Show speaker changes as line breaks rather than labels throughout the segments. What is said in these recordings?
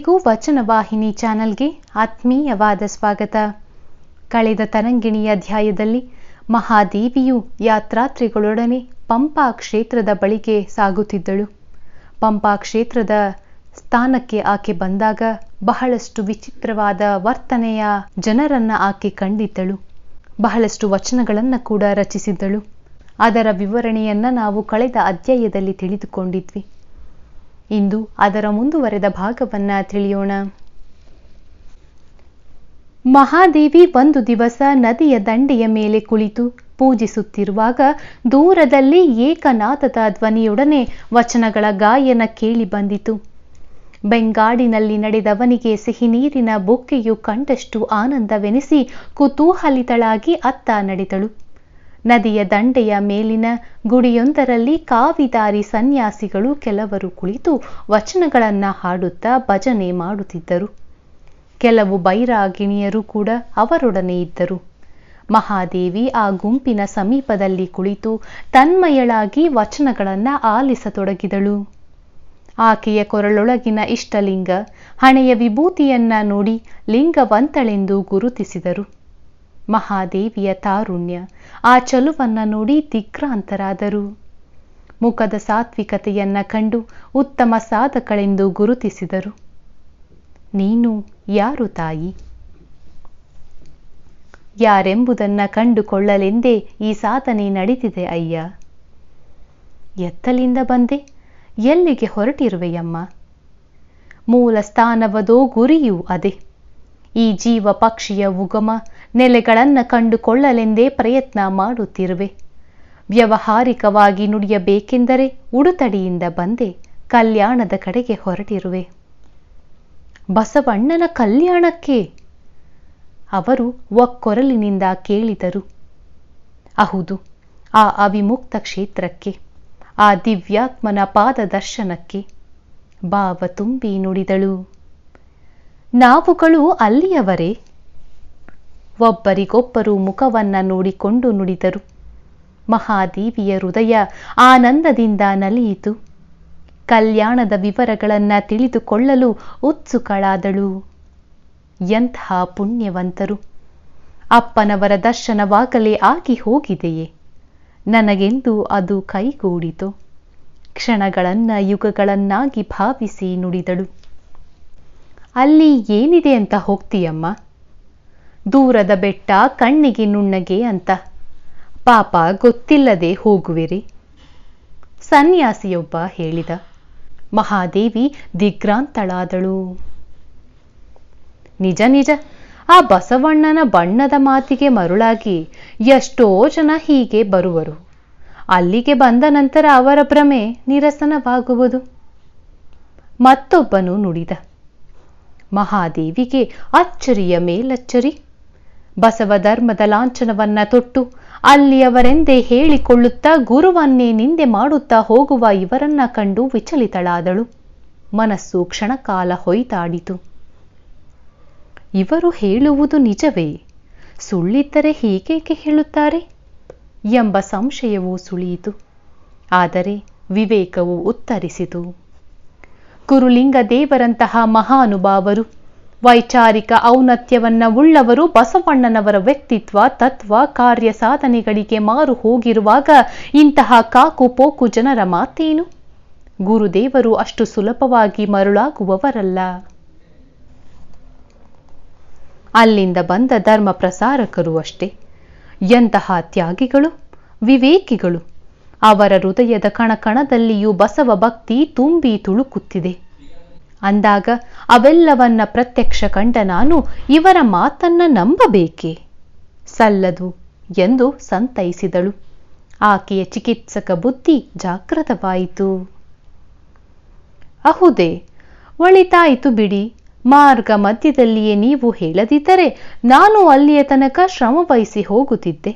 ಎಲ್ಲರಿಗೂ ವಚನ ವಾಹಿನಿ ಚಾನೆಲ್ಗೆ ಆತ್ಮೀಯವಾದ ಸ್ವಾಗತ. ಕಳೆದ ತರಂಗಿಣಿ ಅಧ್ಯಾಯದಲ್ಲಿ ಮಹಾದೇವಿಯು ಯಾತ್ರಾತ್ರಿಗಳೊಡನೆ ಪಂಪಾ ಕ್ಷೇತ್ರದ ಬಳಿಗೆ ಸಾಗುತ್ತಿದ್ದಳು. ಪಂಪಾ ಕ್ಷೇತ್ರದ ಸ್ಥಾನಕ್ಕೆ ಆಕೆ ಬಂದಾಗ ಬಹಳಷ್ಟು ವಿಚಿತ್ರವಾದ ವರ್ತನೆಯ ಜನರನ್ನ ಆಕೆ ಕಂಡಿದ್ದಳು. ಬಹಳಷ್ಟು ವಚನಗಳನ್ನು ಕೂಡ ರಚಿಸಿದ್ದಳು. ಅದರ ವಿವರಣೆಯನ್ನ ನಾವು ಕಳೆದ ಅಧ್ಯಾಯದಲ್ಲಿ ತಿಳಿದುಕೊಂಡಿದ್ವಿ. ಇಂದು ಅದರ ಮುಂದುವರೆದ ಭಾಗವನ್ನ ತಿಳಿಯೋಣ. ಮಹಾದೇವಿ ಒಂದು ದಿವಸ ನದಿಯ ದಂಡೆಯ ಮೇಲೆ ಕುಳಿತು ಪೂಜಿಸುತ್ತಿರುವಾಗ ದೂರದಲ್ಲಿ ಏಕನಾಥದ ಧ್ವನಿಯೊಡನೆ ವಚನಗಳ ಗಾಯನ ಕೇಳಿ ಬಂದಿತು. ಬೆಂಗಾಡಿನಲ್ಲಿ ನಡೆದವನಿಗೆ ಸಿಹಿ ನೀರಿನ ಬೊಕ್ಕೆಯು ಕಂಡಷ್ಟು ಆನಂದವೆನಿಸಿ ಕುತೂಹಲಿತಳಾಗಿ ಅತ್ತ ನಡೆದಳು. ನದಿಯ ದಂಡೆಯ ಮೇಲಿನ ಗುಡಿಯೊಂದರಲ್ಲಿ ಕಾವಿದಾರಿ ಸನ್ಯಾಸಿಗಳು ಕೆಲವರು ಕುಳಿತು ವಚನಗಳನ್ನು ಹಾಡುತ್ತಾ ಭಜನೆ ಮಾಡುತ್ತಿದ್ದರು. ಕೆಲವು ಬೈರಾಗಿಣಿಯರು ಕೂಡ ಅವರೊಡನೆ ಇದ್ದರು. ಮಹಾದೇವಿ ಆ ಗುಂಪಿನ ಸಮೀಪದಲ್ಲಿ ಕುಳಿತು ತನ್ಮಯಳಾಗಿ ವಚನಗಳನ್ನು ಆಲಿಸತೊಡಗಿದಳು. ಆಕೆಯ ಕೊರಳೊಳಗಿನ ಇಷ್ಟಲಿಂಗ ಹಣೆಯ ವಿಭೂತಿಯನ್ನ ನೋಡಿ ಲಿಂಗವಂತಳೆಂದು ಗುರುತಿಸಿದರು. ಮಹಾದೇವಿಯ ತಾರುಣ್ಯ. ಆ ಚಲುವನ್ನ ನೋಡಿ ದಿಗ್ರಾಂತರಾದರು. ಮುಖದ ಸಾತ್ವಿಕತೆಯನ್ನ ಕಂಡು ಉತ್ತಮ ಸಾಧಕಳೆಂದು ಗುರುತಿಸಿದರು. ನೀನು ಯಾರು ತಾಯಿ? ಯಾರೆಂಬುದನ್ನ ಕಂಡುಕೊಳ್ಳಲೆಂದೇ ಈ ಸಾಧನೆ ನಡೆದಿದೆ ಅಯ್ಯ. ಎತ್ತಲಿಂದ ಬಂದೆ, ಎಲ್ಲಿಗೆ ಹೊರಟಿರುವೆಯಮ್ಮ? ಮೂಲ ಸ್ಥಾನವದೋ ಗುರಿಯೂ ಅದೇ. ಈ ಜೀವ ಪಕ್ಷಿಯ ಉಗಮ ನೆಲೆಗಳನ್ನ ಕಂಡುಕೊಳ್ಳಲೆಂದೇ ಪ್ರಯತ್ನ ಮಾಡುತ್ತಿರುವೆ. ವ್ಯವಹಾರಿಕವಾಗಿ ನುಡಿಯಬೇಕೆಂದರೆ ಉಡುತಡಿಯಿಂದ ಬಂದೆ ಕಲ್ಯಾಣದ ಕಡೆಗೆ ಹೊರಟಿರುವೆ. ಬಸವಣ್ಣನ ಕಲ್ಯಾಣಕ್ಕೆ? ಅವರು ಒಕ್ಕೊರಲಿನಿಂದ ಕೇಳಿದರು. ಅಹುದು ಆ ಅವಿಮುಕ್ತ ಕ್ಷೇತ್ರಕ್ಕೆ, ಆ ದಿವ್ಯಾತ್ಮನ ಪಾದದರ್ಶನಕ್ಕೆ ಭಾವ ತುಂಬಿ ನುಡಿದಳು. ನಾವುಗಳು ಅಲ್ಲಿಯವರೇ? ಒಬ್ಬರಿಗೊಬ್ಬರು ಮುಖವನ್ನ ನೋಡಿಕೊಂಡು ನುಡಿದರು. ಮಹಾದೇವಿಯ ಹೃದಯ ಆನಂದದಿಂದ ನಲಿಯಿತು. ಕಲ್ಯಾಣದ ವಿವರಗಳನ್ನು ತಿಳಿದುಕೊಳ್ಳಲು ಉತ್ಸುಕಳಾದಳು. ಎಂತಹ ಪುಣ್ಯವಂತರು. ಅಪ್ಪನವರ ದರ್ಶನವಾಗಲೇ ಆಗಿ ಹೋಗಿದೆಯೇ. ನನಗೆಂದು ಅದು ಕೈಗೂಡಿತು. ಕ್ಷಣಗಳನ್ನ ಯುಗಗಳನ್ನಾಗಿ ಭಾವಿಸಿ ನುಡಿದಳು. ಅಲ್ಲಿ ಏನಿದೆ ಅಂತ ಹೋಗ್ತೀಯಮ್ಮ? ದೂರದ ಬೆಟ್ಟ ಕಣ್ಣಿಗೆ ನುಣ್ಣಗೆ ಅಂತ. ಪಾಪ ಗೊತ್ತಿಲ್ಲದೆ ಹೋಗುವಿರಿ. ಸನ್ಯಾಸಿಯೊಬ್ಬ ಹೇಳಿದ, ಮಹಾದೇವಿ ದಿಗ್ರಾಂತಳಾದಳು. ನಿಜ ನಿಜ. ಆ ಬಸವಣ್ಣನ ಬಣ್ಣದ ಮಾತಿಗೆ ಮರುಳಾಗಿ ಎಷ್ಟೋ ಜನ ಹೀಗೆ ಬರುವರು. ಅಲ್ಲಿಗೆ ಬಂದ ನಂತರ ಅವರ ಭ್ರಮೆ ನಿರಸನವಾಗುವುದು. ಮತ್ತೊಬ್ಬನು ನುಡಿದ, ಮಹಾದೇವಿಗೆ ಅಚ್ಚರಿಯ ಮೇಲಚ್ಚರಿ. ಬಸವ ಧರ್ಮದ ಲಾಂಛನವನ್ನ ತೊಟ್ಟು ಅಲ್ಲಿಯವರೆಂದೇ ಹೇಳಿಕೊಳ್ಳುತ್ತಾ ಗುರುವನ್ನೇ ನಿಂದೆ ಮಾಡುತ್ತಾ ಹೋಗುವ ಇವರನ್ನ ಕಂಡು ವಿಚಲಿತಳಾದಳು. ಮನಸ್ಸು ಕ್ಷಣಕಾಲ ಹೊಯ್ತಾಡಿತು ಇವರು ಹೇಳುವುದು ನಿಜವೇ? ಸುಳ್ಳಿದ್ದರೆ ಹೀಗೇಕೆ ಹೇಳುತ್ತಾರೆ? ಎಂಬ ಸಂಶಯವೂ ಸುಳಿಯಿತು. ಆದರೆ ವಿವೇಕವು ಉತ್ತರಿಸಿತು. ಕುರುಲಿಂಗ ದೇವರಂತಹ ಮಹಾನುಭಾವರು ವೈಚಾರಿಕ ಔನ್ನತ್ಯವನ್ನ ಉಳ್ಳವರು ಬಸವಣ್ಣನವರ ವ್ಯಕ್ತಿತ್ವ, ತತ್ವ, ಕಾರ್ಯ ಸಾಧನೆಗಳಿಗೆ ಮಾರು ಹೋಗಿರುವಾಗ ಇಂತಹ ಕಾಕು ಪೋಕು ಜನರ ಮಾತೇನು? ಗುರುದೇವರು ಅಷ್ಟು ಸುಲಭವಾಗಿ ಮರುಳಾಗುವವರಲ್ಲ. ಅಲ್ಲಿಂದ ಬಂದ ಧರ್ಮ ಪ್ರಸಾರಕರು ಅಷ್ಟೇ. ಎಂತಹ ತ್ಯಾಗಿಗಳು, ವಿವೇಕಿಗಳು. ಅವರ ಹೃದಯದ ಕಣಕಣದಲ್ಲಿಯೂ ಬಸವ ಭಕ್ತಿ ತುಂಬಿ ತುಳುಕುತ್ತಿದೆ. ಅಂದಾಗ ಅವೆಲ್ಲವನ್ನ ಪ್ರತ್ಯಕ್ಷ ಕಂಡ ನಾನು ಇವರ ಮಾತನ್ನ ನಂಬಬೇಕೆ? ಸಲ್ಲದು ಎಂದು ಸಂತೈಸಿದಳು. ಆಕೆಯ ಚಿಕಿತ್ಸಕ ಬುದ್ಧಿ ಜಾಗೃತವಾಯಿತು ಅಹುದೇ, ಒಳಿತಾಯಿತು ಬಿಡಿ. ಮಾರ್ಗ ಮಧ್ಯದಲ್ಲಿಯೇ ನೀವು ಹೇಳದಿದ್ದರೆ ನಾನು ಅಲ್ಲಿಯ ತನಕ ಶ್ರಮವಹಿಸಿ ಹೋಗುತ್ತಿದ್ದೆ.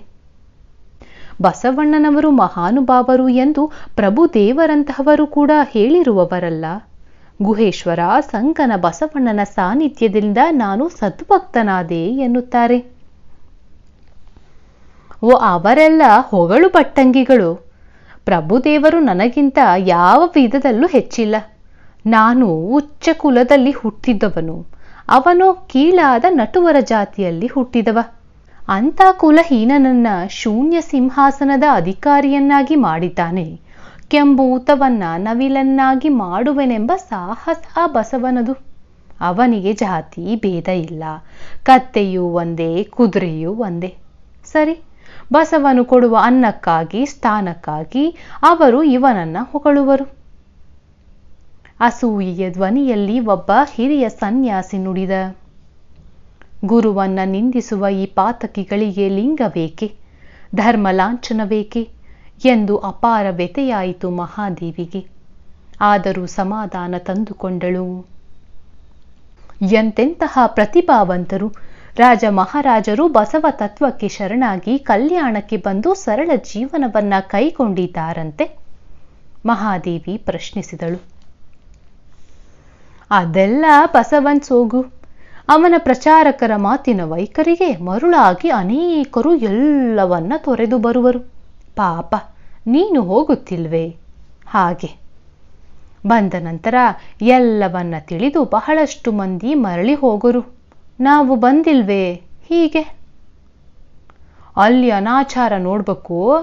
ಬಸವಣ್ಣನವರು ಮಹಾನುಭಾವರು ಎಂದು ಪ್ರಭುದೇವರಂತಹವರು ಕೂಡ ಹೇಳಿರುವವರಲ್ಲ. ಗುಹೇಶ್ವರ ಸಂಕನ ಬಸವಣ್ಣನ ಸಾನ್ನಿಧ್ಯದಿಂದ ನಾನು ಸದ್ಭಕ್ತನಾದೆ ಎನ್ನುತ್ತಾರೆ. ಓ, ಅವರೆಲ್ಲ ಹೊಗಳು ಪಟ್ಟಂಗಿಗಳು. ಪ್ರಭುದೇವರು ನನಗಿಂತ ಯಾವ ವಿಧದಲ್ಲೂ ಹೆಚ್ಚಿಲ್ಲ. ನಾನು ಉಚ್ಚ ಕುಲದಲ್ಲಿ ಹುಟ್ಟಿದ್ದವನು ಅವನು ಕೀಳಾದ ನಟುವರ ಜಾತಿಯಲ್ಲಿ ಹುಟ್ಟಿದವ. ಅಂತ ಕುಲಹೀನನನ್ನ ಶೂನ್ಯ ಸಿಂಹಾಸನದ ಅಧಿಕಾರಿಯನ್ನಾಗಿ ಮಾಡಿದ್ದಾನೆ. ಕೆಂಬೂತವನ್ನ ನವಿಲನ್ನಾಗಿ ಮಾಡುವೆನೆಂಬ ಸಾಹಸ ಬಸವನದು. ಅವನಿಗೆ ಜಾತಿ ಭೇದ ಇಲ್ಲ. ಕತ್ತೆಯೂ ಒಂದೇ, ಕುದುರೆಯೂ ಒಂದೇ. ಸರಿ, ಬಸವನು ಕೊಡುವ ಅನ್ನಕ್ಕಾಗಿ, ಸ್ಥಾನಕ್ಕಾಗಿ ಅವರು ಇವನನ್ನ ಹೊಗಳುವರು. ಅಸೂಯೆಯ ಧ್ವನಿಯಲ್ಲಿ ಒಬ್ಬ ಹಿರಿಯ ಸನ್ಯಾಸಿ ನುಡಿದ, ಗುರುವನ್ನ ನಿಂದಿಸುವ ಈ ಪಾತಕಿಗಳಿಗೆ ಲಿಂಗ ಬೇಕೆ ಧರ್ಮ ಲಾಂಛನಬೇಕೆ ಎಂದು ಅಪಾರ ವ್ಯತೆಯಾಯಿತು ಮಹಾದೇವಿಗೆ. ಆದರೂ ಸಮಾಧಾನ ತಂದುಕೊಂಡಳು. ಎಂತೆಂತಹ ಪ್ರತಿಭಾವಂತರು. ರಾಜ ಮಹಾರಾಜರು ಬಸವ ತತ್ವಕ್ಕೆ ಶರಣಾಗಿ ಕಲ್ಯಾಣಕ್ಕೆ ಬಂದು ಸರಳ ಜೀವನವನ್ನ ಕೈಗೊಂಡಿದ್ದಾರಂತೆ. ಮಹಾದೇವಿ ಪ್ರಶ್ನಿಸಿದಳು. ಅದೆಲ್ಲ ಬಸವನ್ ಸೋಗು. ಅವನ ಪ್ರಚಾರಕರ ಮಾತಿನ ವೈಖರಿಗೆ ಮರುಳಾಗಿ ಅನೇಕರು ಎಲ್ಲವನ್ನ ತೊರೆದು ಬರುವರು. ಪಾಪ, ನೀನು ಹೋಗುತ್ತಿಲ್ವೇ? ಹಾಗೆ. ಬಂದ ನಂತರ ಎಲ್ಲವನ್ನ ತಿಳಿದು ಬಹಳಷ್ಟು ಮಂದಿ ಮರಳಿ ಹೋಗರು. ನಾವು ಬಂದಿಲ್ವೇ? ಹೀಗೆ. ಅಲ್ಲಿ ಅನಾಚಾರ ನೋಡ್ಬೇಕು.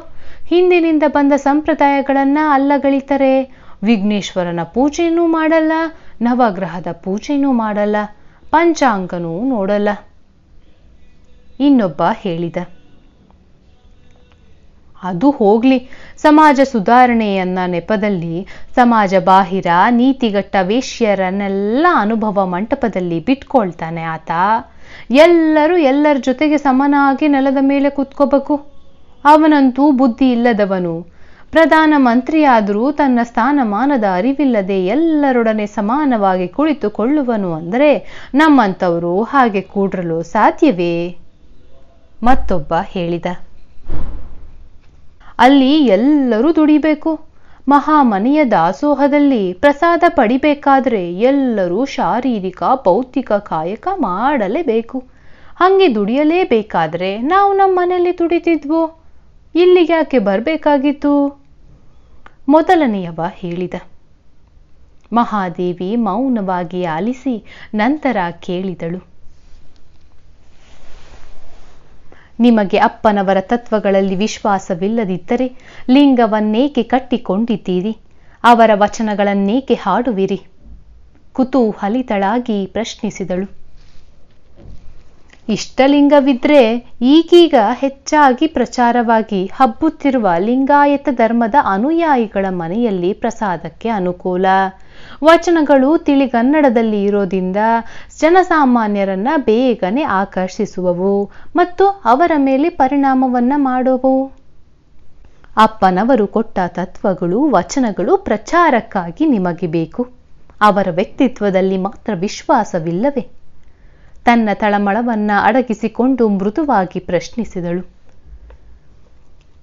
ಹಿಂದಿನಿಂದ ಬಂದ ಸಂಪ್ರದಾಯಗಳನ್ನ ಅಲ್ಲಗಳಿತಾರೆ. ವಿಘ್ನೇಶ್ವರನ ಪೂಜೆನೂ ಮಾಡಲ್ಲ, ನವಗ್ರಹದ ಪೂಜೆನೂ ಮಾಡಲ್ಲ, ಪಂಚಾಂಗನೂ ನೋಡಲ್ಲ. ಇನ್ನೊಬ್ಬ ಹೇಳಿದ ಅದು ಹೋಗ್ಲಿ. ಸಮಾಜ ಸುಧಾರಣೆಯನ್ನ ನೆಪದಲ್ಲಿ, ಸಮಾಜ ಬಾಹಿರ, ನೀತಿಗಟ್ಟ ವೇಶ್ಯರನ್ನೆಲ್ಲ ಅನುಭವ ಮಂಟಪದಲ್ಲಿ ಬಿಟ್ಕೊಳ್ತಾನೆ ಆತ. ಎಲ್ಲರೂ ಎಲ್ಲರ ಜೊತೆಗೆ ಸಮನಾಗಿ ನೆಲದ ಮೇಲೆ ಕೂತ್ಕೋಬೇಕು. ಅವನಂತೂ ಬುದ್ಧಿ ಇಲ್ಲದವನು. ಪ್ರಧಾನ ಮಂತ್ರಿಯಾದರೂ ತನ್ನ ಸ್ಥಾನಮಾನದ ಅರಿವಿಲ್ಲದೆ ಎಲ್ಲರೊಡನೆ ಸಮಾನವಾಗಿ ಕುಳಿತುಕೊಳ್ಳುವನು ಅಂದರೆ ನಮ್ಮಂಥವರು ಹಾಗೆ ಕೂಡ್ರಲು ಸಾಧ್ಯವೇ? ಮತ್ತೊಬ್ಬ ಹೇಳಿದ. ಅಲ್ಲಿ ಎಲ್ಲರೂ ದುಡಿಬೇಕು. ಮಹಾಮನೆಯ ದಾಸೋಹದಲ್ಲಿ ಪ್ರಸಾದ ಪಡಿಬೇಕಾದ್ರೆ ಎಲ್ಲರೂ ಶಾರೀರಿಕ, ಭೌತಿಕ ಕಾಯಕ ಮಾಡಲೇಬೇಕು. ಹಂಗೆ ದುಡಿಯಲೇಬೇಕಾದ್ರೆ ನಾವು ನಮ್ಮ ಮನೆಯಲ್ಲಿ ದುಡಿತಿದ್ವು? ಇಲ್ಲಿಗೆ ಯಾಕೆ ಬರಬೇಕಾಗಿತ್ತು? ಮೊದಲನೆಯವ ಹೇಳಿದ. ಮಹಾದೇವಿ ಮೌನವಾಗಿ ಆಲಿಸಿ ನಂತರ ಕೇಳಿದಳು. ನಿಮಗೆ ಅಪ್ಪನವರ ತತ್ವಗಳಲ್ಲಿ ವಿಶ್ವಾಸವಿಲ್ಲದಿದ್ದರೆ ಲಿಂಗವನ್ನೇಕೆ ಕಟ್ಟಿಕೊಂಡಿದ್ದೀರಿ? ಅವರ ವಚನಗಳನ್ನೇಕೆ ಹಾಡುವಿರಿ? ಕುತೂಹಲಿತಳಾಗಿ ಪ್ರಶ್ನಿಸಿದಳು. ಇಷ್ಟಲಿಂಗವಿದ್ರೆ ಈಗೀಗ ಹೆಚ್ಚಾಗಿ ಪ್ರಚಾರವಾಗಿ ಹಬ್ಬುತ್ತಿರುವ ಲಿಂಗಾಯತ ಧರ್ಮದ ಅನುಯಾಯಿಗಳ ಮನೆಯಲ್ಲಿ ಪ್ರಸಾದಕ್ಕೆ ಅನುಕೂಲ. ವಚನಗಳು ತಿಳಿಗನ್ನಡದಲ್ಲಿ ಇರೋದ್ರಿಂದ ಜನಸಾಮಾನ್ಯರನ್ನ ಬೇಗನೆ ಆಕರ್ಷಿಸುವವು ಮತ್ತು ಅವರ ಮೇಲೆ ಪರಿಣಾಮವನ್ನ ಮಾಡುವವು. ಅಪ್ಪನವರು ಕೊಟ್ಟ ತತ್ವಗಳು, ವಚನಗಳು ಪ್ರಚಾರಕ್ಕಾಗಿ ನಿಮಗೆ ಬೇಕು. ಅವರ ವ್ಯಕ್ತಿತ್ವದಲ್ಲಿ ಮಾತ್ರ ವಿಶ್ವಾಸವಿಲ್ಲವೇ? ತನ್ನ ತಳಮಳವನ್ನ ಅಡಗಿಸಿಕೊಂಡು ಮೃದುವಾಗಿ ಪ್ರಶ್ನಿಸಿದಳು.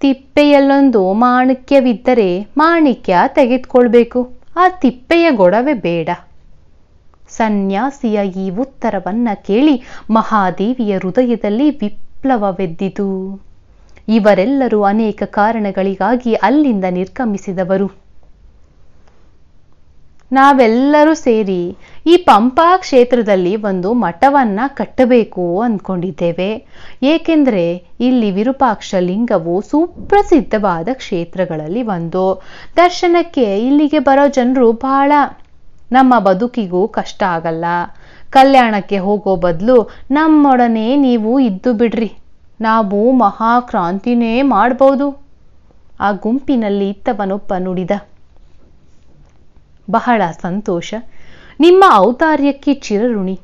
ತಿಪ್ಪೆಯಲ್ಲೊಂದು ಮಾಣಿಕ್ಯವಿದ್ದರೆ ಮಾಣಿಕ್ಯ ತೆಗೆದುಕೊಳ್ಬೇಕು. ಆ ತಿಪ್ಪೆಯ ಗೊಡವೆ ಬೇಡ. ಸನ್ಯಾಸಿಯ ಈ ಉತ್ತರವನ್ನ ಕೇಳಿ ಮಹಾದೇವಿಯ ಹೃದಯದಲ್ಲಿ ವಿಪ್ಲವವೆದ್ದಿತು. ಇವರೆಲ್ಲರೂ ಅನೇಕ ಕಾರಣಗಳಿಗಾಗಿ ಅಲ್ಲಿಂದ ನಿರ್ಗಮಿಸಿದವರು. ನಾವೆಲ್ಲರೂ ಸೇರಿ ಈ ಪಂಪಾ ಕ್ಷೇತ್ರದಲ್ಲಿ ಒಂದು ಮಠವನ್ನು ಕಟ್ಟಬೇಕು ಅಂದ್ಕೊಂಡಿದ್ದೇವೆ. ಏಕೆಂದರೆ ಇಲ್ಲಿ ವಿರೂಪಾಕ್ಷ ಲಿಂಗವು ಸುಪ್ರಸಿದ್ಧವಾದ ಕ್ಷೇತ್ರಗಳಲ್ಲಿ ಒಂದು. ದರ್ಶನಕ್ಕೆ ಇಲ್ಲಿಗೆ ಬರೋ ಜನರು ಬಹಳ. ನಮ್ಮ ಬದುಕಿಗೂ ಕಷ್ಟ ಆಗಲ್ಲ. ಕಲ್ಯಾಣಕ್ಕೆ ಹೋಗೋ ಬದಲು ನಮ್ಮೊಡನೆ ನೀವು ಇದ್ದು ಬಿಡ್ರಿ. ನಾವು ಮಹಾಕ್ರಾಂತಿನೇ ಮಾಡ್ಬೋದು. ಆ ಗುಂಪಿನಲ್ಲಿ ಇತ್ತವನೊಬ್ಬ ನುಡಿದ ಬಹಳ ಸಂತೋಷ. ನಿಮ್ಮ ಔತಾರ್ಯಕ್ಕೆ ಚಿರಋಣಿ.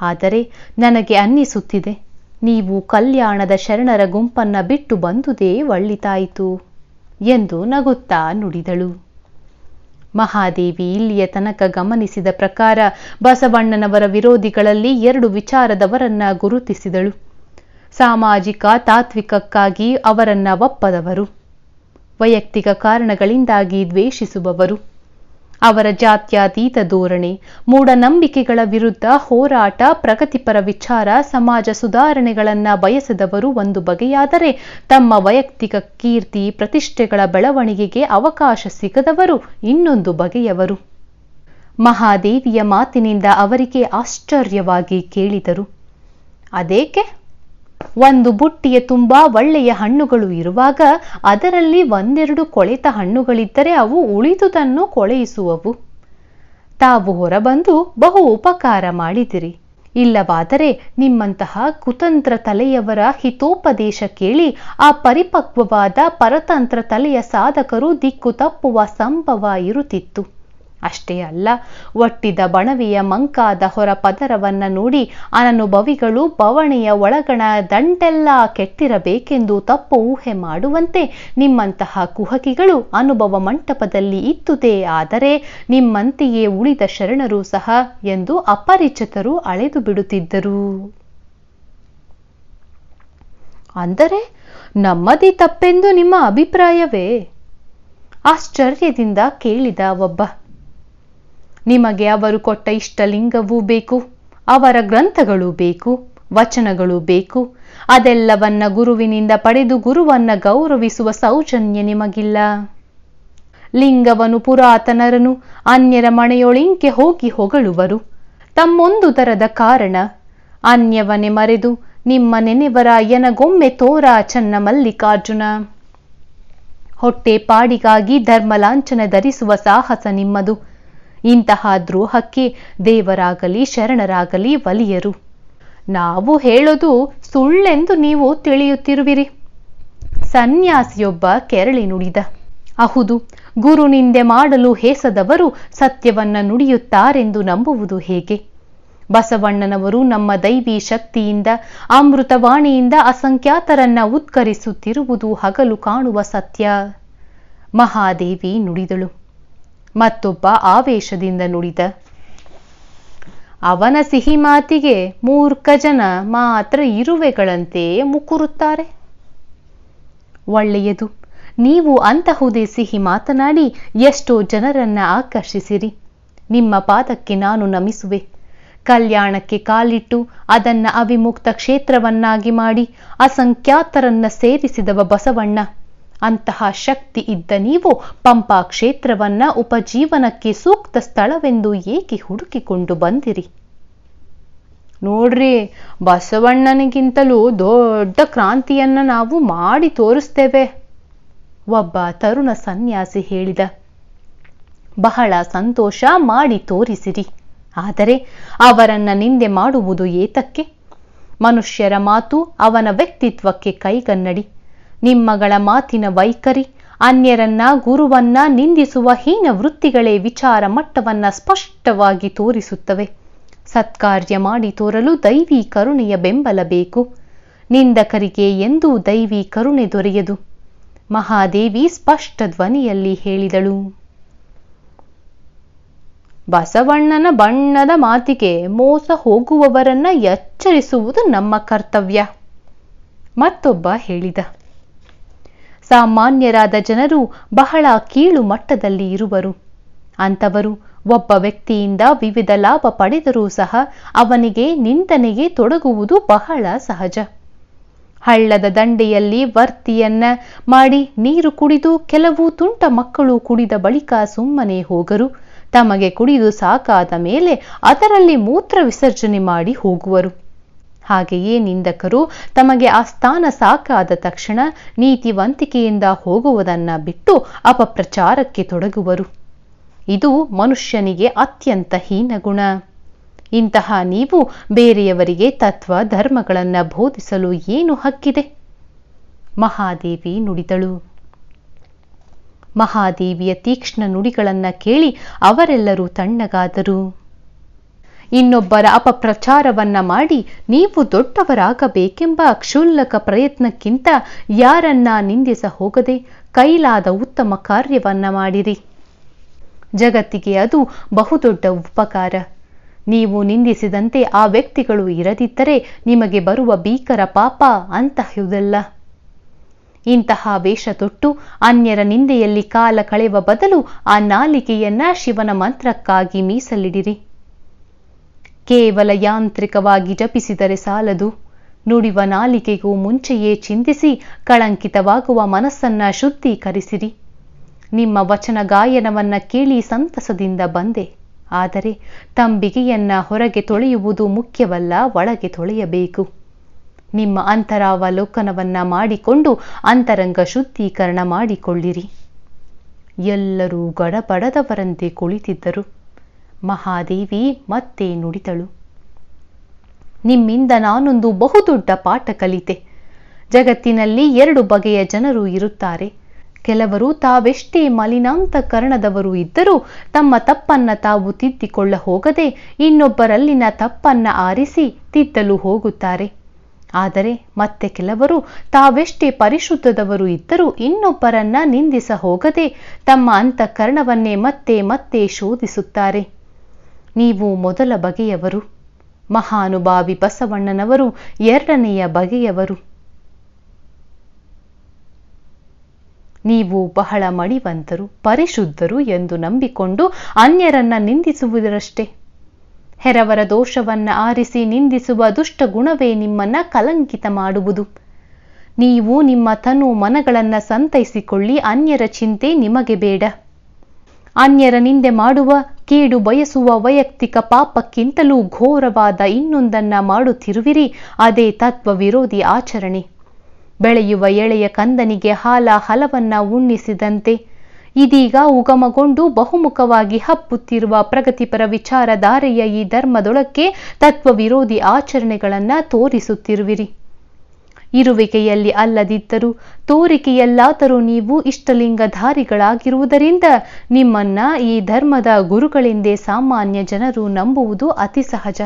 ಆದರೆ ನನಗೆ ಅನ್ನಿಸುತ್ತಿದೆ, ನೀವು ಕಲ್ಯಾಣದ ಶರಣರ ಗುಂಪನ್ನ ಬಿಟ್ಟು ಬಂದುದೇ ಒಳ್ಳಿತಾಯಿತು ಎಂದು ನಗುತ್ತಾ ನುಡಿದಳು. ಮಹಾದೇವಿ ಇಲ್ಲಿಯ ತನಕ ಗಮನಿಸಿದ ಪ್ರಕಾರ ಬಸವಣ್ಣನವರ ವಿರೋಧಿಗಳಲ್ಲಿ ಎರಡು ವಿಚಾರದವರನ್ನ ಗುರುತಿಸಿದಳು. ಸಾಮಾಜಿಕ ತಾತ್ವಿಕಕ್ಕಾಗಿ ಅವರನ್ನ ಒಪ್ಪದವರು. ವೈಯಕ್ತಿಕ ಕಾರಣಗಳಿಂದಾಗಿ ದ್ವೇಷಿಸುವವರು. ಅವರ ಜಾತ್ಯತೀತ ಧೋರಣೆ, ಮೂಢನಂಬಿಕೆಗಳ ವಿರುದ್ಧ ಹೋರಾಟ, ಪ್ರಗತಿಪರ ವಿಚಾರ, ಸಮಾಜ ಸುಧಾರಣೆಗಳನ್ನು ಬಯಸದವರು ಒಂದು ಬಗೆಯಾದರೆ ತಮ್ಮ ವೈಯಕ್ತಿಕ ಕೀರ್ತಿ, ಪ್ರತಿಷ್ಠೆಗಳ ಬೆಳವಣಿಗೆಗೆ ಅವಕಾಶ ಸಿಗದವರು ಇನ್ನೊಂದು ಬಗೆಯವರು. ಮಹಾದೇವಿಯ ಮಾತಿನಿಂದ ಅವರಿಗೆ ಆಶ್ಚರ್ಯವಾಗಿ ಕೇಳಿದರು. ಅದೇಕೆ? ಒಂದು ಬುಟ್ಟಿಯ ತುಂಬಾ ಒಳ್ಳೆಯ ಹಣ್ಣುಗಳು ಇರುವಾಗ ಅದರಲ್ಲಿ ಒಂದೆರಡು ಕೊಳೆತ ಹಣ್ಣುಗಳಿದ್ದರೆ ಅವು ಉಳಿದುದನ್ನು ಕೊಳೆಯಿಸುವವು. ತಾವು ಹೊರಬಂದು ಬಹು ಉಪಕಾರ ಮಾಡಿದಿರಿ. ಇಲ್ಲವಾದರೆ ನಿಮ್ಮಂತಹ ಕುತಂತ್ರ ತಲೆಯವರ ಹಿತೋಪದೇಶ ಕೇಳಿ ಆ ಪರಿಪಕ್ವವಾದ ಪರತಂತ್ರ ತಲೆಯ ಸಾಧಕರು ದಿಕ್ಕು ತಪ್ಪುವ ಸಂಭವ ಇರುತ್ತಿತ್ತು. ಅಷ್ಟೇ ಅಲ್ಲ, ಒಟ್ಟಿದ ಬಣವಿಯ ಮಂಕಾದ ಹೊರ ಪದರವನ್ನ ನೋಡಿ ಅನನುಭವಿಗಳು ಬವಣೆಯ ಒಳಗಣ ದಂಟೆಲ್ಲ ಕೆಟ್ಟಿರಬೇಕೆಂದು ತಪ್ಪು ಊಹೆ ಮಾಡುವಂತೆ ನಿಮ್ಮಂತಹ ಕುಹಕಿಗಳು ಅನುಭವ ಮಂಟಪದಲ್ಲಿ ಇತ್ತುದೇ ಆದರೆ ನಿಮ್ಮಂತೆಯೇ ಉಳಿದ ಶರಣರು ಸಹ ಎಂದು ಅಪರಿಚಿತರು ಅಳೆದು ಬಿಡುತ್ತಿದ್ದರು. ಅಂದರೆ ನಮ್ಮದಿ ತಪ್ಪೆಂದು ನಿಮ್ಮ ಅಭಿಪ್ರಾಯವೇ? ಆಶ್ಚರ್ಯದಿಂದ ಕೇಳಿದ ಒಬ್ಬ ನಿಮಗೆ ಅವರು ಕೊಟ್ಟ ಇಷ್ಟಲಿಂಗವೂ ಬೇಕು, ಅವರ ಗ್ರಂಥಗಳು ಬೇಕು, ವಚನಗಳು ಬೇಕು. ಅದೆಲ್ಲವನ್ನ ಗುರುವಿನಿಂದ ಪಡೆದು ಗುರುವನ್ನ ಗೌರವಿಸುವ ಸೌಜನ್ಯ ನಿಮಗಿಲ್ಲ. ಲಿಂಗವನು ಪುರಾತನರನು, ಅನ್ಯರ ಮನೆಯೊಳಿಂಕೆ ಹೋಗಿ ಹೊಗಳುವರು. ತಮ್ಮೊಂದು ತರದ ಕಾರಣ, ಅನ್ಯವನೆ ಮರೆದು ನಿಮ್ಮ ನೆನೆವರ ಎನಗೊಮ್ಮೆ ತೋರ ಚನ್ನ ಮಲ್ಲಿಕಾರ್ಜುನ. ಹೊಟ್ಟೆ ಪಾಡಿಗಾಗಿ ಧರ್ಮಲಾಂಛನ ಧರಿಸುವ ಸಾಹಸ ನಿಮ್ಮದು. ಇಂತಹ ದ್ರೋಹಕ್ಕೆ ದೇವರಾಗಲಿ, ಶರಣರಾಗಲಿ ವಲಿಯರು ನಾವು ಹೇಳೋದು ಸುಳ್ಳೆಂದು ನೀವು ತಿಳಿಯುತ್ತಿರುವಿರಿ. ಸನ್ಯಾಸಿಯೊಬ್ಬ ಕೆರಳಿ ನುಡಿದ. ಅಹುದು, ಗುರು ನಿಂದೆ ಮಾಡಲು ಹೇಸದವರು ಸತ್ಯವನ್ನ ನುಡಿಯುತ್ತಾರೆಂದು ನಂಬುವುದು ಹೇಗೆ? ಬಸವಣ್ಣನವರು ನಮ್ಮ ದೈವಿ ಶಕ್ತಿಯಿಂದ, ಅಮೃತವಾಣಿಯಿಂದ ಅಸಂಖ್ಯಾತರನ್ನ ಉತ್ಕರಿಸುತ್ತಿರುವುದು ಹಗಲು ಕಾಣುವ ಸತ್ಯ. ಮಹಾದೇವಿ ನುಡಿದಳು. ಮತ್ತೊಬ್ಬ ಆವೇಶದಿಂದ ನುಡಿದ. ಅವನ ಸಿಹಿ ಮಾತಿಗೆ ಮೂರ್ಖ ಜನ ಮಾತ್ರ ಇರುವೆಗಳಂತೆ ಮುಕ್ಕುರುತ್ತಾರೆ ಒಳ್ಳೆಯದು. ನೀವು ಅಂತಹುದೇ ಸಿಹಿ ಮಾತನಾಡಿ ಎಷ್ಟೋ ಜನರನ್ನ ಆಕರ್ಷಿಸಿರಿ. ನಿಮ್ಮ ಪಾದಕ್ಕೆ ನಾನು ನಮಿಸುವೆ. ಕಲ್ಯಾಣಕ್ಕೆ ಕಾಲಿಟ್ಟು ಅದನ್ನ ಅವಿಮುಕ್ತ ಕ್ಷೇತ್ರವನ್ನಾಗಿ ಮಾಡಿ ಅಸಂಖ್ಯಾತರನ್ನ ಸೇರಿಸಿದವ ಬಸವಣ್ಣ. ಅಂತಹ ಶಕ್ತಿ ಇದ್ದ ನೀವು ಪಂಪಾ ಕ್ಷೇತ್ರವನ್ನ ಉಪಜೀವನಕ್ಕೆ ಸೂಕ್ತ ಸ್ಥಳವೆಂದು ಏಕೆ ಹುಡುಕಿಕೊಂಡು ಬಂದಿರಿ? ನೋಡ್ರಿ, ಬಸವಣ್ಣನಿಗಿಂತಲೂ ದೊಡ್ಡ ಕ್ರಾಂತಿಯನ್ನ ನಾವು ಮಾಡಿ ತೋರಿಸ್ತೇವೆ, ಒಬ್ಬ ತರುಣ ಸನ್ಯಾಸಿ ಹೇಳಿದ. ಬಹಳ ಸಂತೋಷ ಮಾಡಿ ತೋರಿಸಿರಿ, ಆದರೆ ಅವರನ್ನ ನಿಂದೆ ಮಾಡುವುದು ಏತಕ್ಕೆ? ಮನುಷ್ಯರ ಮಾತು ಅವನ ವ್ಯಕ್ತಿತ್ವಕ್ಕೆ ಕೈಗನ್ನಡಿ. ನಿಮ್ಮಗಳ ಮಾತಿನ ವೈಖರಿ, ಅನ್ಯರನ್ನ ಗುರುವನ್ನ ನಿಂದಿಸುವ ಹೀನ ವೃತ್ತಿಗಳೇ ವಿಚಾರ ಮಟ್ಟವನ್ನ ಸ್ಪಷ್ಟವಾಗಿ ತೋರಿಸುತ್ತವೆ. ಸತ್ಕಾರ್ಯ ಮಾಡಿ ತೋರಲು ದೈವಿ ಕರುಣೆಯ ಬೆಂಬಲ ಬೇಕು. ನಿಂದಕರಿಗೆ ಎಂದೂ ದೈವಿ ಕರುಣೆ ದೊರೆಯದು. ಮಹಾದೇವಿ ಸ್ಪಷ್ಟ ಧ್ವನಿಯಲ್ಲಿ ಹೇಳಿದಳು. ಬಸವಣ್ಣನ ಬಣ್ಣದ ಮಾತಿಗೆ ಮೋಸ ಹೋಗುವವರನ್ನ ಎಚ್ಚರಿಸುವುದು ನಮ್ಮ ಕರ್ತವ್ಯ. ಮತ್ತೊಬ್ಬ ಹೇಳಿದ. ಸಾಮಾನ್ಯರಾದ ಜನರು ಬಹಳ ಕೀಳು ಮಟ್ಟದಲ್ಲಿ ಇರುವರು. ಅಂತವರು ಒಬ್ಬ ವ್ಯಕ್ತಿಯಿಂದ ವಿವಿಧ ಲಾಭ ಪಡೆದರೂ ಸಹ ಅವನಿಗೆ ನಿಂದನೆಗೆ ತೊಡಗುವುದು ಬಹಳ ಸಹಜ. ಹಳ್ಳದ ದಂಡೆಯಲ್ಲಿ ವರ್ತಿಯನ್ನ ಮಾಡಿ ನೀರು ಕುಡಿದು ಕೆಲವು ತುಂಟ ಮಕ್ಕಳು ಕುಡಿದ ಬಳಿಕ ಸುಮ್ಮನೆ ಹೋಗರು. ತಮಗೆ ಕುಡಿದು ಸಾಕಾದ ಮೇಲೆ ಅದರಲ್ಲಿ ಮೂತ್ರ ವಿಸರ್ಜನೆ ಮಾಡಿ ಹೋಗುವರು. ಹಾಗೆಯೇ ನಿಂದಕರು ತಮಗೆ ಆ ಸ್ಥಾನ ಸಾಕಾದ ತಕ್ಷಣ ನೀತಿವಂತಿಕೆಯಿಂದ ಹೋಗುವುದನ್ನ ಬಿಟ್ಟು ಅಪಪ್ರಚಾರಕ್ಕೆ ತೊಡಗುವರು. ಇದು ಮನುಷ್ಯನಿಗೆ ಅತ್ಯಂತ ಹೀನ ಗುಣ. ಇಂತಹ ನೀವು ಬೇರೆಯವರಿಗೆ ತತ್ವ ಧರ್ಮಗಳನ್ನು ಬೋಧಿಸಲು ಏನು ಹಕ್ಕಿದೆ? ಮಹಾದೇವಿ ನುಡಿದಳು. ಮಹಾದೇವಿಯ ತೀಕ್ಷ್ಣ ನುಡಿಗಳನ್ನ ಕೇಳಿ ಅವರೆಲ್ಲರೂ ತಣ್ಣಗಾದರು. ಇನ್ನೊಬ್ಬರ ಅಪಪ್ರಚಾರವನ್ನ ಮಾಡಿ ನೀವು ದೊಡ್ಡವರಾಗಬೇಕೆಂಬ ಕ್ಷುಲ್ಲಕ ಪ್ರಯತ್ನಕ್ಕಿಂತ ಯಾರನ್ನ ನಿಂದಿಸ ಹೋಗದೆ ಕೈಲಾದ ಉತ್ತಮ ಕಾರ್ಯವನ್ನ ಮಾಡಿರಿ. ಜಗತ್ತಿಗೆ ಅದು ಬಹುದೊಡ್ಡ ಉಪಕಾರ. ನೀವು ನಿಂದಿಸಿದಂತೆ ಆ ವ್ಯಕ್ತಿಗಳು ಇರದಿದ್ದರೆ ನಿಮಗೆ ಬರುವ ಭೀಕರ ಪಾಪ ಅಂತಹುದಲ್ಲ ಇಂತಹ ವೇಷ ತೊಟ್ಟು ಅನ್ಯರ ನಿಂದೆಯಲ್ಲಿ ಕಾಲ ಕಳೆಯುವ ಬದಲು ಆ ನಾಲಿಗೆಯನ್ನ ಶಿವನ ಮಂತ್ರಕ್ಕಾಗಿ ಮೀಸಲಿಡಿರಿ. ಕೇವಲ ಯಾಂತ್ರಿಕವಾಗಿ ಜಪಿಸಿದರೆ ಸಾಲದು. ನುಡಿವ ನಾಲಿಕೆಗೂ ಮುಂಚೆಯೇ ಚಿಂತಿಸಿ ಕಳಂಕಿತವಾಗುವ ಮನಸ್ಸನ್ನ ಶುದ್ಧೀಕರಿಸಿರಿ. ನಿಮ್ಮ ವಚನ ಗಾಯನವನ್ನ ಕೇಳಿ ಸಂತಸದಿಂದ ಬಂದೆ. ಆದರೆ ತಂಬಿಗೆಯನ್ನ ಹೊರಗೆ ತೊಳೆಯುವುದು ಮುಖ್ಯವಲ್ಲ, ಒಳಗೆ ತೊಳೆಯಬೇಕು. ನಿಮ್ಮ ಅಂತರಾವಲೋಕನವನ್ನ ಮಾಡಿಕೊಂಡು ಅಂತರಂಗ ಶುದ್ಧೀಕರಣ ಮಾಡಿಕೊಳ್ಳಿರಿ. ಎಲ್ಲರೂ ಗಡಬಡದವರಂತೆ ಕುಳಿತಿದ್ದರು. ಮಹಾದೇವಿ ಮತ್ತೆ ನುಡಿದಳು. ನಿಮ್ಮಿಂದ ನಾನೊಂದು ಬಹುದೊಡ್ಡ ಪಾಠ ಕಲಿತೆ. ಜಗತ್ತಿನಲ್ಲಿ ಎರಡು ಬಗೆಯ ಜನರು ಇರುತ್ತಾರೆ. ಕೆಲವರು ತಾವೆಷ್ಟೇ ಮಲಿನಾಂತಕರಣದವರು ಇದ್ದರೂ ತಮ್ಮ ತಪ್ಪನ್ನ ತಾವು ತಿದ್ದಿಕೊಳ್ಳ ಹೋಗದೆ ಇನ್ನೊಬ್ಬರಲ್ಲಿನ ತಪ್ಪನ್ನ ಆರಿಸಿ ತಿದ್ದಲು ಹೋಗುತ್ತಾರೆ. ಆದರೆ ಮತ್ತೆ ಕೆಲವರು ತಾವೆಷ್ಟೇ ಪರಿಶುದ್ಧದವರು ಇದ್ದರೂ ಇನ್ನೊಬ್ಬರನ್ನ ನಿಂದಿಸ ಹೋಗದೆ ತಮ್ಮ ಅಂತಃಕರಣವನ್ನೇ ಮತ್ತೆ ಮತ್ತೆ ಶೋಧಿಸುತ್ತಾರೆ. ನೀವು ಮೊದಲ ಬಗೆಯವರು. ಮಹಾನುಭಾವಿ ಬಸವಣ್ಣನವರು ಎರಡನೆಯ ಬಗೆಯವರು. ನೀವು ಬಹಳ ಮಡಿವಂತರು ಪರಿಶುದ್ಧರು ಎಂದು ನಂಬಿಕೊಂಡು ಅನ್ಯರನ್ನ ನಿಂದಿಸುವುದರಷ್ಟೇ. ಹೆರವರ ದೋಷವನ್ನ ಆರಿಸಿ ನಿಂದಿಸುವ ದುಷ್ಟ ಗುಣವೇ ನಿಮ್ಮನ್ನ ಕಲಂಕಿತ ಮಾಡುವುದು. ನೀವು ನಿಮ್ಮ ತನು ಮನಗಳನ್ನ ಸಂತೈಸಿಕೊಳ್ಳಿ, ಅನ್ಯರ ಚಿಂತೆ ನಿಮಗೆ ಬೇಡ. ಅನ್ಯರ ನಿಂದೆ ಮಾಡುವ ಕೇಡು ಬಯಸುವ ವೈಯಕ್ತಿಕ ಪಾಪಕ್ಕಿಂತಲೂ ಘೋರವಾದ ಇನ್ನೊಂದನ್ನ ಮಾಡುತ್ತಿರುವಿರಿ, ಅದೇ ತತ್ವ ವಿರೋಧಿ ಆಚರಣೆ. ಬೆಳೆಯುವ ಎಳೆಯ ಕಂದನಿಗೆ ಹಾಲ ಹಲವನ್ನ ಉಣ್ಣಿಸಿದಂತೆ, ಇದೀಗ ಉಗಮಗೊಂಡು ಬಹುಮುಖವಾಗಿ ಹಬ್ಬುತ್ತಿರುವ ಪ್ರಗತಿಪರ ವಿಚಾರಧಾರೆಯ ಈ ಧರ್ಮದೊಳಕ್ಕೆ ತತ್ವ ವಿರೋಧಿ ಆಚರಣೆಗಳನ್ನ ತೋರಿಸುತ್ತಿರುವಿರಿ. ಇರುವಿಕೆಯಲ್ಲಿ ಅಲ್ಲದಿದ್ದರೂ ತೋರಿಕೆಯಲ್ಲಾದರೂ ನೀವು ಇಷ್ಟಲಿಂಗಧಾರಿಗಳಾಗಿರುವುದರಿಂದ ನಿಮ್ಮನ್ನ ಈ ಧರ್ಮದ ಗುರುಗಳೆಂದೇ ಸಾಮಾನ್ಯ ಜನರು ನಂಬುವುದು ಅತಿ ಸಹಜ.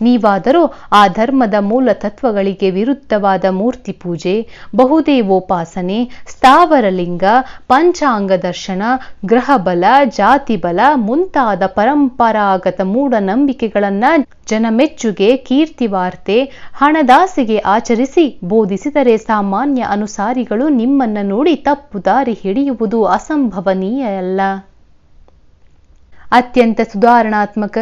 ನೀವಾದರೂ ಆ ಧರ್ಮದ ಮೂಲ ತತ್ವಗಳಿಗೆ ವಿರುದ್ಧವಾದ ಮೂರ್ತಿ ಪೂಜೆ, ಬಹುದೇವೋಪಾಸನೆ, ಸ್ಥಾವರಲಿಂಗ, ಪಂಚಾಂಗ ದರ್ಶನ, ಗ್ರಹಬಲ, ಜಾತಿಬಲ ಮುಂತಾದ ಪರಂಪರಾಗತ ಮೂಢನಂಬಿಕೆಗಳನ್ನ ಜನಮೆಚ್ಚುಗೆ, ಕೀರ್ತಿವಾರ್ತೆ, ಹಣದಾಸೆಗೆ ಆಚರಿಸಿ ಬೋಧಿಸಿದರೆ ಸಾಮಾನ್ಯ ಅನುಸಾರಿಗಳು ನಿಮ್ಮನ್ನ ನೋಡಿ ತಪ್ಪು ದಾರಿ ಹಿಡಿಯುವುದು ಅಸಂಭವನೀಯ ಅಲ್ಲ. ಅತ್ಯಂತ ಸುಧಾರಣಾತ್ಮಕ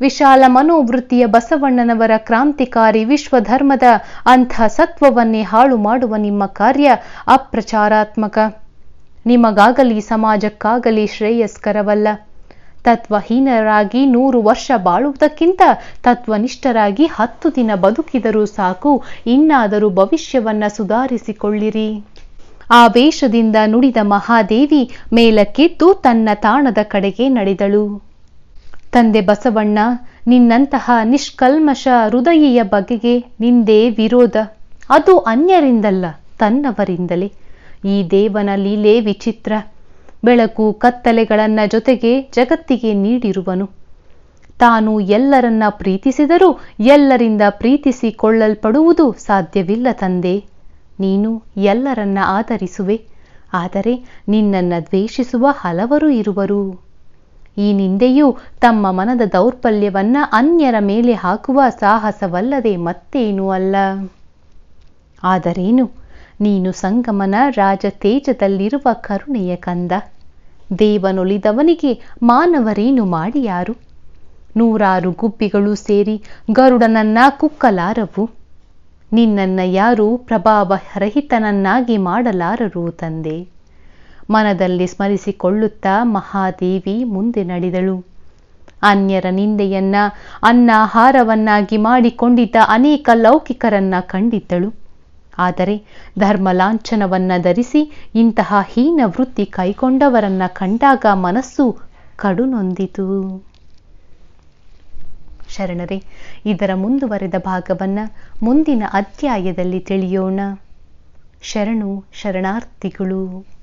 ವಿಶಾಲ ಮನೋವೃತ್ತಿಯ ಬಸವಣ್ಣನವರ ಕ್ರಾಂತಿಕಾರಿ ವಿಶ್ವಧರ್ಮದ ಅಂಥ ಸತ್ವವನ್ನೇ ಹಾಳು ಮಾಡುವ ನಿಮ್ಮ ಕಾರ್ಯ ಅಪ್ರಚಾರಾತ್ಮಕ. ನಿಮಗಾಗಲಿ ಸಮಾಜಕ್ಕಾಗಲಿ ಶ್ರೇಯಸ್ಕರವಲ್ಲ. ತತ್ವಹೀನರಾಗಿ ನೂರು ವರ್ಷ ಬಾಳುವುದಕ್ಕಿಂತ ತತ್ವನಿಷ್ಠರಾಗಿ ಹತ್ತು ದಿನ ಬದುಕಿದರೂ ಸಾಕು, ಇನ್ನಾದರೂ ಭವಿಷ್ಯವನ್ನ ಸುಧಾರಿಸಿಕೊಳ್ಳಿರಿ. ಆ ವೇಷದಿಂದ ನುಡಿದ ಮಹಾದೇವಿ ಮೇಲಕ್ಕೆದ್ದು ತನ್ನ ತಾಣದ ಕಡೆಗೆ ನಡೆದಳು. ತಂದೆ ಬಸವಣ್ಣ, ನಿನ್ನಂತಹ ನಿಷ್ಕಲ್ಮಶ ಹೃದಯಿಯ ಬಗೆಗೆ ನಿಂದೇ ವಿರೋಧ. ಅದು ಅನ್ಯರಿಂದಲ್ಲ, ತನ್ನವರಿಂದಲೇ. ಈ ದೇವನ ಲೀಲೆ ವಿಚಿತ್ರ. ಬೆಳಕು ಕತ್ತಲೆಗಳನ್ನ ಜೊತೆಗೆ ಜಗತ್ತಿಗೆ ನೀಡಿರುವನು. ತಾನು ಎಲ್ಲರನ್ನ ಪ್ರೀತಿಸಿದರೂ ಎಲ್ಲರಿಂದ ಪ್ರೀತಿಸಿಕೊಳ್ಳಲ್ಪಡುವುದು ಸಾಧ್ಯವಿಲ್ಲ ತಂದೆ. ನೀನು ಎಲ್ಲರನ್ನ ಆಧರಿಸುವೆ. ಆದರೆ ನಿನ್ನನ್ನ ದ್ವೇಷಿಸುವ ಹಲವರು ಇರುವರು. ಈ ನಿಂದೆಯು ತಮ್ಮ ಮನದ ದೌರ್ಬಲ್ಯವನ್ನ ಅನ್ಯರ ಮೇಲೆ ಹಾಕುವ ಸಾಹಸವಲ್ಲದೆ ಮತ್ತೇನೂ ಅಲ್ಲ. ಆದರೇನು? ನೀನು ಸಂಗಮನ ರಾಜ ತೇಜದಲ್ಲಿರುವ ಕರುಣೆಯ ಕಂದ. ದೇವನೊಲಿದವನಿಗೆ ಮಾನವರೇನು ಮಾಡಿಯಾರು? ನೂರಾರು ಗುಬ್ಬಿಗಳು ಸೇರಿ ಗರುಡನನ್ನ ಕುಕ್ಕಲಾರವು? ನಿನ್ನನ್ನ ಯಾರು ಪ್ರಭಾವ ರಹಿತನನ್ನಾಗಿ ಮಾಡಲಾರರು ತಂದೆ. ಮನದಲ್ಲಿ ಸ್ಮರಿಸಿಕೊಳ್ಳುತ್ತಾ ಮಹಾದೇವಿ ಮುಂದೆ ನಡೆದಳು. ಅನ್ಯರ ನಿಂದೆಯನ್ನ, ಅನ್ನಾಹಾರವನ್ನಾಗಿ ಮಾಡಿಕೊಂಡಿದ್ದ ಅನೇಕ ಲೌಕಿಕರನ್ನ ಕಂಡಿದ್ದಳು. ಆದರೆ ಧರ್ಮ ಲಾಂಛನವನ್ನ ಧರಿಸಿ ಇಂತಹ ಹೀನ ವೃತ್ತಿ ಕೈಗೊಂಡವರನ್ನ ಕಂಡಾಗ ಮನಸ್ಸು ಕಡುನೊಂದಿತು. ಶರಣರೇ, ಇದರ ಮುಂದುವರೆದ ಭಾಗವನ್ನ ಮುಂದಿನ ಅಧ್ಯಾಯದಲ್ಲಿ ತಿಳಿಯೋಣ. ಶರಣು ಶರಣಾರ್ಥಿಗಳು.